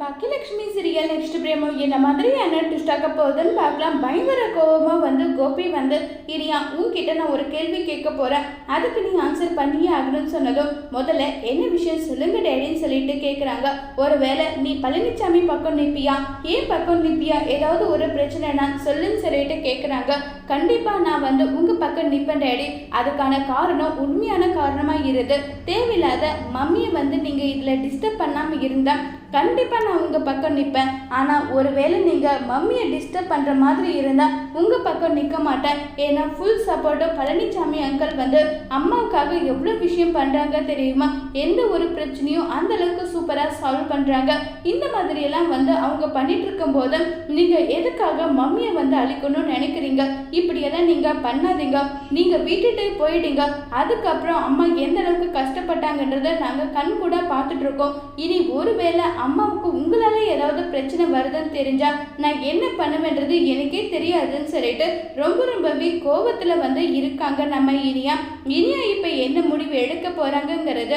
Baakiyalakshmi serial next பிரேமோ என்ன மாதிரியான twist ஆக போகுதுன்னு பார்க்கலாம். பயங்கர கோபமாக வந்து கோபி வந்து இரியா உன்கிட்ட நான் ஒரு கேள்வி கேட்க போறேன். அதுக்கு நீ ஆன்சர் பண்ணியே ஆகணும்னு சொன்னதும் முதல்ல என்ன விஷயம் சொல்லுங்க டேடின்னு சொல்லிட்டு கேட்குறாங்க ஒருவேளை நீ பழனிசாமி பக்கம் நிற்பியா ஏன் பக்கம் நிற்பியா ஏதாவது ஒரு பிரச்சனைனா சொல்லுன்னு சொல்லிட்டு கேட்குறாங்க கண்டிப்பா நான் வந்து உங்க பக்கம் நிற்பேன் டேடி. அதுக்கான காரணம் உண்மையான காரணமா இருது. தேவையில்லாத மம்மியை வந்து நீங்க இதுல டிஸ்டர்ப் பண்ணாம இருந்தா கண்டிப்பா நான் உங்க பக்கம் நிற்பேன் ஆனா ஒருவேளை நீங்க மம்மியை டிஸ்டர்ப் பண்ற மாதிரி இருந்தா உங்க பக்கம் நிற்க மாட்டேன். ஏன்னா ஃபுல் சப்போர்ட்டும் பழனிசாமி அங்கிள் வந்து அம்மாவுக்காக எவ்வளோ விஷயம் பண்றாங்க தெரியுமா? எந்த ஒரு பிரச்சனையும் அந்த சூப்பராக சால்வ் பண்ணுறாங்க இந்த மாதிரி எல்லாம் வந்து அவங்க பண்ணிட்டு இருக்கும் போது எதுக்காக மம்மியை வந்து அழிக்கணும்னு நினைக்கிறீங்க? இப்படியெல்லாம் நீங்கள் பண்ணாதீங்க. நீங்கள் விட்டுட்டு போயிடுங்க. அதுக்கப்புறம் அம்மா எந்த அளவுக்கு கஷ்டப்பட்டாங்கன்றத நாங்கள் கண் கூட பார்த்துட்டு இருக்கோம் இனி ஒருவேளை அம்மாவுக்கு உங்களால் ஏதாவது பிரச்சனை வருதுன்னு தெரிஞ்சால் நான் என்ன பண்ணுவேன்றது எனக்கே தெரியாதுன்னு சொல்லிட்டு ரொம்ப ரொம்பவே கோபத்தில் வந்து இருக்காங்க நம்ம இனியா. இனியா இப்போ என்ன முடிவு எடுக்க போகிறாங்கங்கிறது